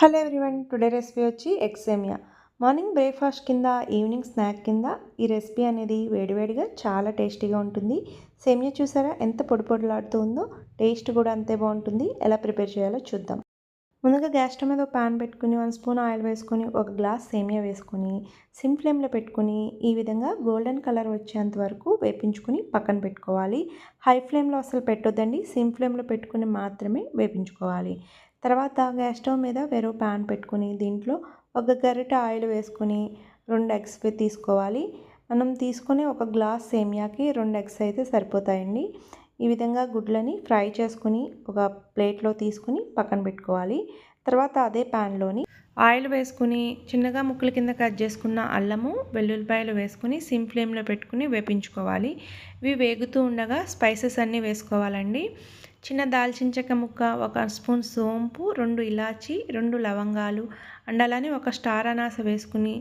Hello everyone today recipe వచ్చి egg semiya morning breakfast కింద evening snack కింద ఈ రెసిపీ అనేది వేడివేడిగా చాలా టేస్టీగా ఉంటుంది. సేమియా చూసారా? ఎంత పొడి పొడిలాడుతూ ఉందో టేస్ట్ కూడా అంతే బాగుంటుంది. ఎలా ప్రిపేర్ చేయాలో చూద్దాం. ముందుగా గ్యాస్ స్టవ్ మీద ఒక ప్యాన్ పెట్టుకుని వన్ స్పూన్ ఆయిల్ వేసుకొని ఒక గ్లాస్ సేమియా వేసుకొని సిమ్ ఫ్లేమ్లో పెట్టుకుని ఈ విధంగా గోల్డెన్ కలర్ వచ్చేంత వరకు వేపించుకుని పక్కన పెట్టుకోవాలి. హై ఫ్లేమ్లో అసలు పెట్టొద్దండి. సిమ్ ఫ్లేమ్లో పెట్టుకుని మాత్రమే వేపించుకోవాలి. తర్వాత గ్యాస్ స్టవ్ మీద వేరే ప్యాన్ పెట్టుకుని దీంట్లో ఒక గరిటె ఆయిల్ వేసుకుని రెండు ఎగ్స్ తీసుకోవాలి. మనం తీసుకునే ఒక గ్లాస్ సేమియాకి రెండు ఎగ్స్ అయితే సరిపోతాయండి. ఈ విధంగా గుడ్లని ఫ్రై చేసుకుని ఒక ప్లేట్లో తీసుకుని పక్కన పెట్టుకోవాలి. తర్వాత అదే ప్యాన్లోని ఆయిల్ వేసుకుని చిన్నగా ముక్కల కింద కట్ చేసుకున్న అల్లము వెల్లుల్లిపాయలు వేసుకుని సిమ్ ఫ్లేమ్లో పెట్టుకుని వేపించుకోవాలి. ఇవి వేగుతూ ఉండగా స్పైసెస్ అన్నీ వేసుకోవాలండి. చిన్న దాల్చిన చెక్క ముక్క ఒక స్పూన్ సోంపు రెండు ఇలాచి రెండు లవంగాలు అండ్ అలానే ఒక స్టార్ అనాస వేసుకుని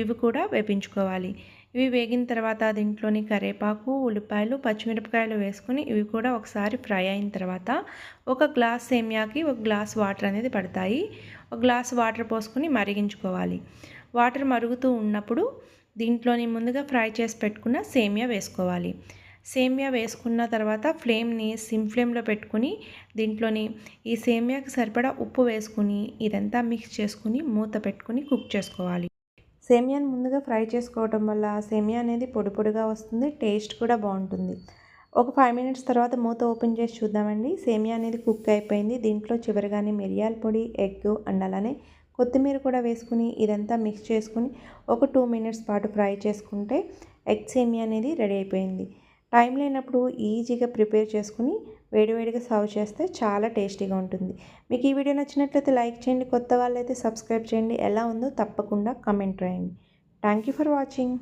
ఇవి కూడా వేపించుకోవాలి. ఇవి వేగిన తర్వాత దీంట్లోని కరేపాకు ఉల్లిపాయలు పచ్చిమిరపకాయలు వేసుకుని ఇవి కూడా ఒకసారి ఫ్రై అయిన తర్వాత ఒక గ్లాస్ సేమియాకి ఒక గ్లాస్ వాటర్ అనేది పడతాయి. ఒక గ్లాస్ వాటర్ పోసుకొని మరిగించుకోవాలి. వాటర్ మరుగుతూ ఉన్నప్పుడు దీంట్లోని ముందుగా ఫ్రై చేసి పెట్టుకున్న సేమియా వేసుకోవాలి. సేమియా వేసుకున్న తర్వాత ఫ్లేమ్ని సిమ్ ఫ్లేమ్లో పెట్టుకుని దీంట్లోని ఈ సేమియాకి సరిపడా ఉప్పు వేసుకుని ఇదంతా మిక్స్ చేసుకుని మూత పెట్టుకుని కుక్ చేసుకోవాలి. సేమియాని ముందుగా ఫ్రై చేసుకోవటం వల్ల సేమియా అనేది పొడి పొడిగా వస్తుంది టేస్ట్ కూడా బాగుంటుంది. ఒక ఫైవ్ మినిట్స్ తర్వాత మూత ఓపెన్ చేసి చూద్దామండి. సేమియా అనేది కుక్ అయిపోయింది. దీంట్లో చివరిగానే మిరియాల పొడి ఎగ్ అండ్ అలానే కొత్తిమీర కూడా వేసుకుని ఇదంతా మిక్స్ చేసుకుని ఒక టూ మినిట్స్ పాటు ఫ్రై చేసుకుంటే ఎగ్ సేమియా అనేది రెడీ అయిపోయింది. టైం లేనప్పుడు ఈజీగా ప్రిపేర్ చేసుకుని వేడివేడిగా సర్వ్ చేస్తే చాలా టేస్టీగా ఉంటుంది. మీకు ఈ వీడియో నచ్చినట్లయితే లైక్ చేయండి కొత్త వాళ్ళైతే సబ్స్క్రైబ్ చేయండి. ఎలా ఉందో తప్పకుండా కమెంట్ రాయండి. Thank you for watching.